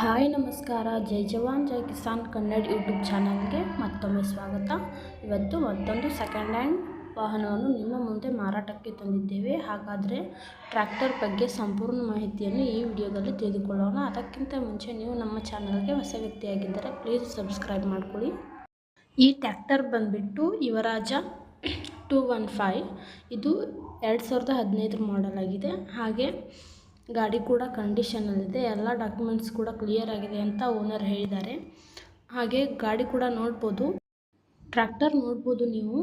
Hi, ನಮಸ್ಕಾರ. ಜೈ ಜವಾನ್, ಜೈ ಕಿಸಾನ್ ಕನ್ನಡ ಯೂಟ್ಯೂಬ್ ಚಾನಲ್ಗೆ ಮತ್ತೊಮ್ಮೆ ಸ್ವಾಗತ. ಇವತ್ತು ಮತ್ತೊಂದು ಸೆಕೆಂಡ್ ಹ್ಯಾಂಡ್ ವಾಹನವನ್ನು ನಿಮ್ಮ ಮುಂದೆ ಮಾರಾಟಕ್ಕೆ ತಂದಿದ್ದೇವೆ. ಹಾಗಾದರೆ ಟ್ರ್ಯಾಕ್ಟರ್ ಬಗ್ಗೆ ಸಂಪೂರ್ಣ ಮಾಹಿತಿಯನ್ನು ಈ ವಿಡಿಯೋದಲ್ಲಿ ತಿಳಿದುಕೊಳ್ಳೋಣ. ಅದಕ್ಕಿಂತ ಮುಂಚೆ ನೀವು ನಮ್ಮ ಚಾನಲ್ಗೆ ಹೊಸ ವ್ಯಕ್ತಿಯಾಗಿದ್ದರೆ ಪ್ಲೀಸ್ ಸಬ್ಸ್ಕ್ರೈಬ್ ಮಾಡಿಕೊಳ್ಳಿ. ಈ ಟ್ರ್ಯಾಕ್ಟರ್ ಬಂದುಬಿಟ್ಟು ಯುವರಾಜ ಟೂ ಇದು ಎರಡು ಸಾವಿರದ ಹದಿನೈದರ ಮಾಡೆಲ್ ಆಗಿದೆ. ಹಾಗೆ ಗಾಡಿ ಕೂಡ ಕಂಡೀಷನಲ್ಲಿದೆ. ಎಲ್ಲ ಡಾಕ್ಯುಮೆಂಟ್ಸ್ ಕೂಡ ಕ್ಲಿಯರ್ ಆಗಿದೆ ಅಂತ ಓನರ್ ಹೇಳಿದ್ದಾರೆ. ಹಾಗೆ ಗಾಡಿ ಕೂಡ ನೋಡ್ಬೋದು. ಟ್ರ್ಯಾಕ್ಟರ್ ನೋಡ್ಬೋದು ನೀವು.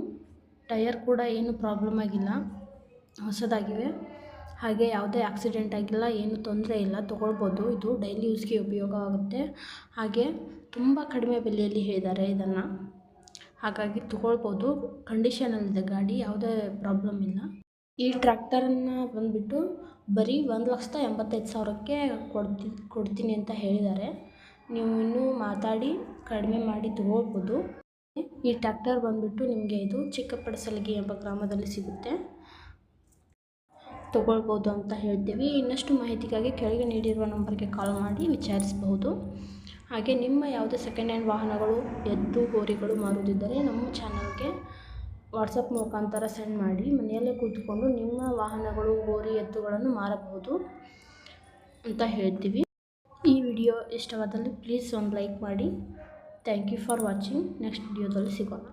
ಟಯರ್ ಕೂಡ ಏನು ಪ್ರಾಬ್ಲಮ್ ಆಗಿಲ್ಲ. ಹೊಸದಾಗಿವೆ ಹಾಗೆ ಯಾವುದೇ ಆಕ್ಸಿಡೆಂಟ್ ಆಗಿಲ್ಲ, ಏನು ತೊಂದರೆ ಇಲ್ಲ, ತೊಗೊಳ್ಬೋದು. ಇದು ಡೈಲಿ ಯೂಸ್ಗೆ ಉಪಯೋಗ ಆಗುತ್ತೆ. ಹಾಗೆ ತುಂಬ ಕಡಿಮೆ ಬೆಲೆಯಲ್ಲಿ ಹೇಳಿದ್ದಾರೆ ಇದನ್ನು. ಹಾಗಾಗಿ ತೊಗೊಳ್ಬೋದು. ಕಂಡೀಷನಲ್ಲಿದೆ ಗಾಡಿ, ಯಾವುದೇ ಪ್ರಾಬ್ಲಮ್ ಇಲ್ಲ. ಈ ಟ್ರ್ಯಾಕ್ಟರನ್ನು ಬಂದುಬಿಟ್ಟು ಬರೀ ಒಂದು ಲಕ್ಷದ ಎಂಬತ್ತೈದು ಸಾವಿರಕ್ಕೆ ಕೊಡ್ತಿ, ಕೊಡ್ತೀನಿ ಅಂತ ಹೇಳಿದ್ದಾರೆ. ನೀವು ಇನ್ನೂ ಮಾತಾಡಿ, ಕಡಿಮೆ ಮಾಡಿ ತೊಗೋಬೋದು. ಈ ಟ್ರ್ಯಾಕ್ಟರ್ ಬಂದುಬಿಟ್ಟು ನಿಮಗೆ ಇದು ಚಿಕ್ಕಪಡಸಲಿಗೆ ಎಂಬ ಗ್ರಾಮದಲ್ಲಿ ಸಿಗುತ್ತೆ. ತಗೊಳ್ಬೋದು ಅಂತ ಹೇಳ್ತೀವಿ. ಇನ್ನಷ್ಟು ಮಾಹಿತಿಗಾಗಿ ಕೆಳಗೆ ನೀಡಿರುವ ನಂಬರ್ಗೆ ಕಾಲ್ ಮಾಡಿ ವಿಚಾರಿಸಬಹುದು. ಹಾಗೆ ನಿಮ್ಮ ಯಾವುದೇ ಸೆಕೆಂಡ್ ಹ್ಯಾಂಡ್ ವಾಹನಗಳು ಎತ್ತು ಹೋರಿಗಳು ಮಾರುವುದಿದ್ದರೆ ನಮ್ಮ ಚಾನಲ್ಗೆ ವಾಟ್ಸಪ್ ಮುಖಾಂತರ ಸೆಂಡ್ ಮಾಡಿ ಮನೆಯಲ್ಲೇ ಕೂತ್ಕೊಂಡು ನಿಮ್ಮ ವಾಹನಗಳು, ಹೋರಿ ಎತ್ತುಗಳನ್ನು ಮಾರಬಹುದು ಅಂತ ಹೇಳ್ತೀವಿ. ಈ ವಿಡಿಯೋ ಇಷ್ಟವಾದಲ್ಲಿ ಪ್ಲೀಸ್ ಒಂದು ಲೈಕ್ ಮಾಡಿ. Thank you for watching next ವಿಡಿಯೋದಲ್ಲಿ ಸಿಗೋಣ.